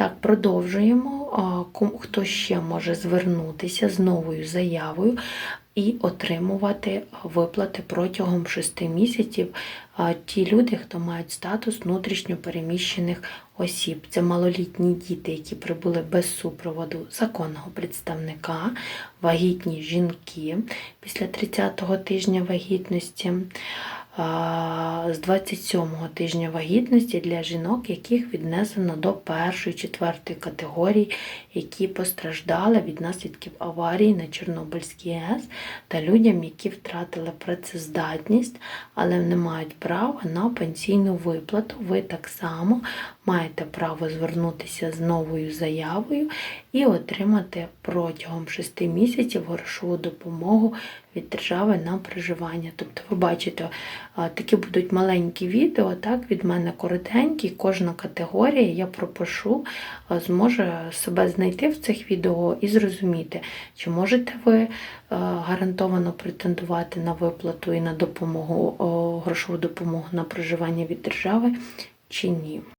Так, продовжуємо. Хто ще може звернутися з новою заявою і отримувати виплати протягом 6 місяців. Ті люди, хто мають статус внутрішньопереміщених осіб. Це малолітні діти, які прибули без супроводу законного представника, вагітні жінки після 30-го тижня вагітності. З 27-го тижня вагітності для жінок, яких віднесено до першої, четвертої категорії, які постраждали від наслідків аварії на Чорнобильській АЕС, та людям, які втратили працездатність, але не мають права на пенсійну виплату. Ви так само маєте право звернутися з новою заявою і отримати протягом 6 місяців грошову допомогу від держави на проживання. Тобто, ви бачите, такі будуть маленькі відео, так, від мене коротенькі, кожна категорія я пропишу, а, зможе себе знайти в цих відео і зрозуміти, чи можете ви е, гарантовано претендувати на виплату і на допомогу, грошову допомогу на проживання від держави, чи ні.